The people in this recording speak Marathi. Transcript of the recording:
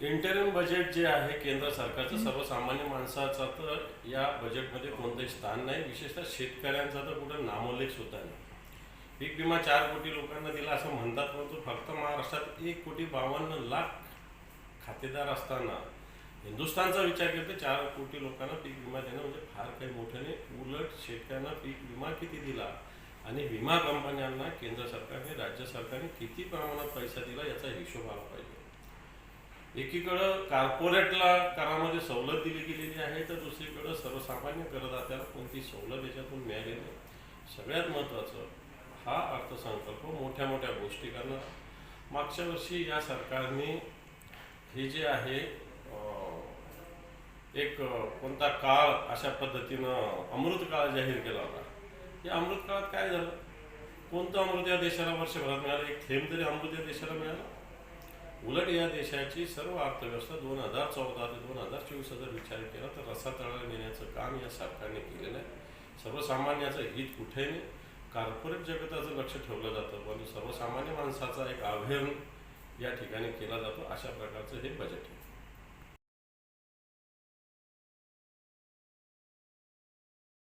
इंटरिम बजेट जे आहे केंद्र सरकारचं सर्वसामान्य माणसाचा तर या बजेटमध्ये कोणतंही स्थान नाही. विशेषतः शेतकऱ्यांचा तर कुठं नामोल्लेख सुद्धा नाही. पीक विमा चार कोटी लोकांना दिला असं म्हणतात परंतु फक्त महाराष्ट्रात एक कोटी बावन्न लाख खातेदार असताना हिंदुस्थानचा विचार केला तर चार कोटी लोकांना पीक विमा देणं म्हणजे फार काही मोठं नाही. उलट शेतकऱ्यांना पीक विमा किती दिला आणि विमा कंपन्यांना केंद्र सरकारने राज्य सरकारने किती प्रमाणात पैसा दिला याचा हिशोब आला पाहिजे. एकीकडं कॉर्पोरेटला करामध्ये सवलत दिली गेलेली आहे तर दुसरीकडं सर्वसामान्य करदात्याला कोणती सवलत याच्यातून मिळाली नाही. सगळ्यात महत्त्वाचं हा अर्थसंकल्प मोठ्या मोठ्या गोष्टी करणार मागच्या वर्षी या सरकारने हे जे आहे एक कोणता काळ अशा पद्धतीनं अमृत काळ जाहीर केला होता. या अमृत काळात काय झालं? कोणतं अमृत या देशाला वर्षभरात मिळालं? एक थेंब तरी अमृत या देशाला मिळालं? उलट या देशाची सर्व अर्थव्यवस्था दोन हजार चौदा ते दोन हजार चोवीस जर विचार केला तर रसा तळाला नेण्याचं काम या सरकारने केलेलं आहे. सर्वसामान्याचं हित कुठे नाही. कार्पोरेट जगताचं लक्ष ठेवलं जातं पण सर्वसामान्य माणसाचा एक अवहेलन या ठिकाणी केला जातो. अशा प्रकारचं हे बजेट आहे.